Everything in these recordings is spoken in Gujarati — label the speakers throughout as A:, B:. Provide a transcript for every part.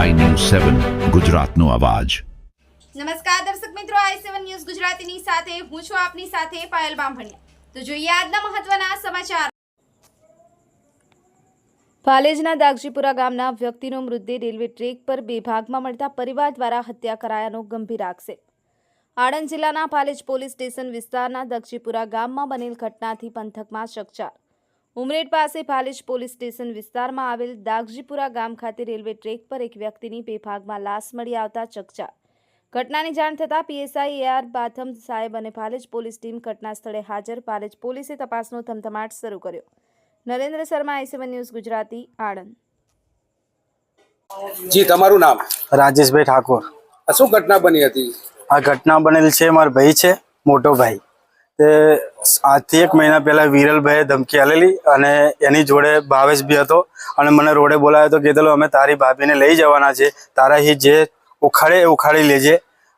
A: સેવન ગુજરાતનો અવાજ.
B: નમસ્કાર દર્શક મિત્રો આઈ સેવન ન્યૂઝ ગુજરાતીની સાથે, હું છું આપની સાથે પાયલ બામભણિયા. તો જોઈએ આજના મહત્વના સમાચાર. પાલેજના દાગજીપુરા ગામના વ્યક્તિનો મૃતદેહ રેલવે ટ્રેક પર બે ભાગમાં મળતા પરિવાર દ્વારા હત્યા કરાયાનો ગંભીર આક્ષેપ. આણંદ જિલ્લાના પાલેજ પોલીસ સ્ટેશન વિસ્તારના દક્ષીપુરા ગામમાં બનેલ ઘટનાથી પંથકમાં ચકચાર. ઉમરેડ પાસે ભાલેજ પોલીસ સ્ટેશન વિસ્તારમાં આવેલ દાગજીપુરા ગામ ખાતે રેલવે ટ્રેક પર એક વ્યક્તિની બે ભાગમાં લાશ મળી આવતા ચકચાર. ઘટનાની જાણ થતાં પીએસઆઈ એઆર બાથમ સાહેબ અને પાલેજ પોલીસ ટીમ ઘટના સ્થળે હાજર. પાલેજ પોલીસે તપાસનો ધમધમાટ શરૂ કર્યો. Narendra Sharma I seven news Gujarati Anand.
C: જી તમારું નામ?
D: રાજેશભાઈ ઠાકોર.
C: શું ઘટના બની હતી?
D: આ ઘટના બનેલ છે મારો ભાઈ છે મોટો ભાઈ. તે આજથી એક મહિના પહેલા વિરલભાઈએ ધમકી આલેલી અને એની જોડે ભાવેશ બી હતો અને મને રોડે બોલાવ્યો તો કીધેલું અમે તારી ભાભીને લઈ જવાના છે, તારા હી જે ઉખાડે એ ઉખાડી લેજે.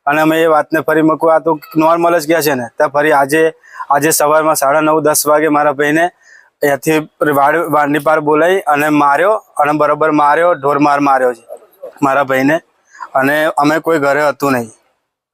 D: અને અમે એ વાતને ફરી મૂકવા, આ તો નોર્મલ જ ગયા છે ને, ત્યાં ફરી આજે આજે સવારમાં સાડા નવ, દસ વાગે મારા ભાઈને એથી વાડ, વાડની પાર બોલાવી અને માર્યો અને બરાબર માર્યો, ઢોર માર માર્યો છે મારા ભાઈને. અને અમે કોઈ ઘરે હતું નહીં.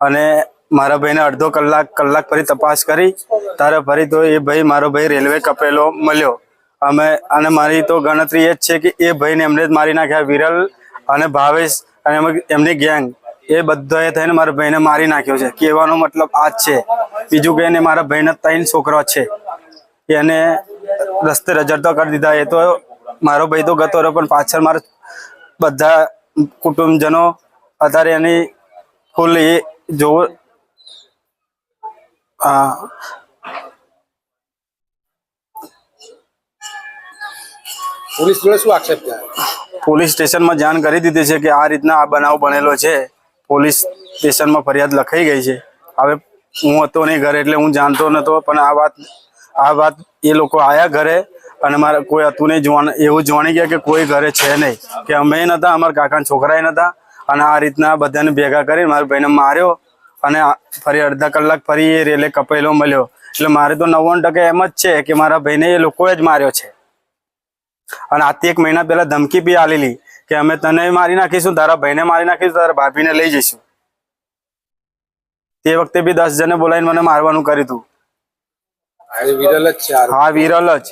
D: અને મારા ભાઈને અડધો કલાક કલાક ફરી તપાસ કરી. ત્યારે ફરી તો એ ભાઈ, મારો ભાઈ રેલવે કપેલો મળ્યો. અમે, અને મારી તો ગણતરી એ જ છે કે એ ભાઈને એમને જ મારી નાખ્યા, વિરલ અને ભાવેશ અને એમ- એમની ગેંગ એ બધાએ થઈને મારા ભાઈને મારી નાખ્યો છે. કહેવાનો મતલબ આ જ છે. બીજું કે એને મારા ભાઈને ત્રણ છોકરો છે. એને રસ્તે રજડતો કરી દીધા. એ તો મારો ભાઈ તો ગતો રહ્યો, પણ પાછળ મારા બધા કુટુંબજનો, અત્યારે એની ફૂલ એ જોવો હા
C: પોલીસ જોડે શું આક્ષેપ થયા
D: પોલીસ સ્ટેશનમાં જાણ કરી દીધી છે કે આ રીતના આ બનાવ બનેલો છે. પોલીસ સ્ટેશનમાં ફરિયાદ લખાઈ ગઈ છે. હવે હું હતો નહીં ઘરે એટલે હું જાણતો નતો, પણ આ વાત આ વાત એ લોકો આયા ઘરે અને મારે કોઈ હતું નહીં જોવા એવું જાણી ગયા કે કોઈ ઘરે છે નહીં, કે અમે નતા, અમારા કાકાના છોકરાએ નતા અને આ રીતના બધાને ભેગા કરી મારા ભાઈને માર્યો અને ફરી અડધા કલાક ફરી એ રેલે કપાયેલો મળ્યો. એટલે મારે તો નવ્વાણું ટકા એમ જ છે કે મારા ભાઈને એ લોકોએ જ માર્યો છે. અને આથી એક મહિના પહેલા ધમકી બી આલેલી કે અમે તને મારી નાખીશું તારા ભાઈને મારી નાખીશું તારા ભાભીને લઈ જઈશું. તે વખતે બી દસ જણે બોલાવીને મને મારવાનું કર્યું હતું. હા વિરલ જ.